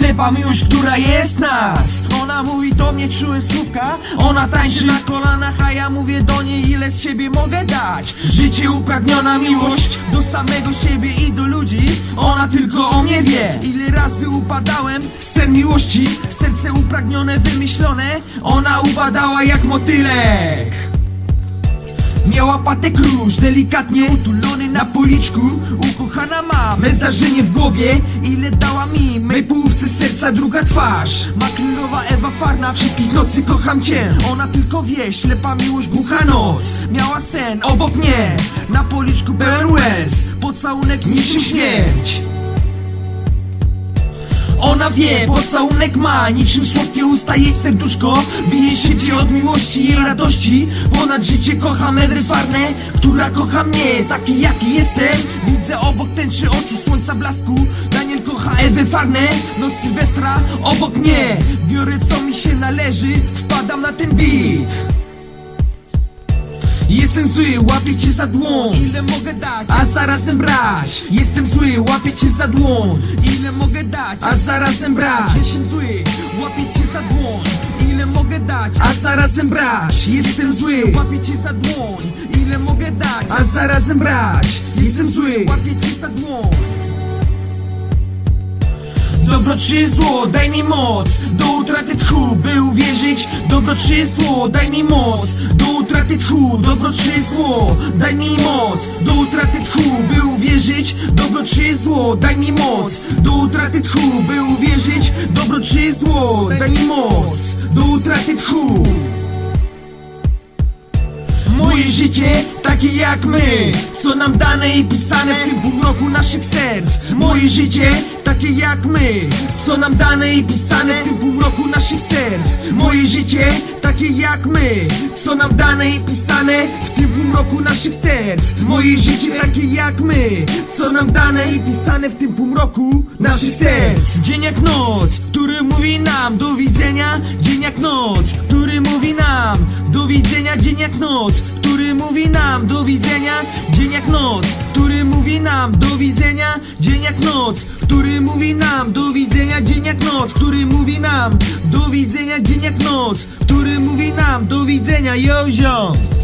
ślepa miłość, która jest nas. Ona mówi do mnie czułe słówka. Ona tańczy na kolanach, a ja mówię do niej ile z siebie mogę dać. Życie upragniona miłość do samego siebie i do ludzi. Ona tylko o mnie wie. Ile razy upadałem sen miłości. Serce upragnione, wymyślone. Ona upadała jak motylek Miała patek róż, delikatnie utulony na policzku. Ukochana ma me zdarzenie w głowie. Ile dała mi mej połówce serca druga twarz. Ma królowa Ewa Farna, wszystkich nocy kocham cię. Ona tylko wie, ślepa miłość, głucha noc. Miała sen obok mnie, na policzku pełen łez. Pocałunek niczym śmierć ona wie, pocałunek ma. Niczym słodkie usta jej serduszko Bije szybciej od miłości jej radości. Ponad życie kocham Edry Farnę Która kocha mnie, taki jaki jestem. Widzę obok tęczy oczu słońca blasku. Daniel kocha Ewę Farnę Noc Sylwestra obok mnie. Biorę co mi się należy Wpadam na ten beat Jestem zły, łapię cię za dłoń. Ile mogę dać, a zarazem brać. Jestem zły, łapię cię za dłoń. Ile mogę dać, a zarazem brać. Jestem zły, łapię cię za dłoń. Ile mogę dać, a zarazem brać. Jestem zły, łapię cię za dłoń. Ile mogę dać, a zarazem brać. Jestem zły, łapię cię za dłoń. Dobro czy zło, daj mi moc. Do utraty tchu, by uwierzyć. Dobro czy zło, daj mi moc. Do utraty tchu, dobro czy zło Daj mi moc. Do utraty tchu, by uwierzyć Dobro czy zło, daj mi moc. Do utraty tchu, by uwierzyć Dobro czy zło, daj mi moc. Do utraty tchu Moje życie takie jak my Co nam dane i pisane w tym półmroku naszych serc. Moje życie takie jak my Co nam dane i pisane w tym półmroku naszych serc. Moje życie takie jak my Co nam dane i pisane w tym półmroku naszych serc. Moje życie takie jak my Co nam dane i pisane w tym półmroku naszych serc. Dzień jak noc, który mówi nam do widzenia Dzień jak noc, który mówi nam do widzenia Dzień jak noc, który mówi nam do widzenia Dzień jak noc, który mówi nam do widzenia Dzień jak noc, który mówi nam do widzenia Dzień jak noc, który mówi nam do widzenia Dzień jak noc, który mówi nam do widzenia Yo, ziom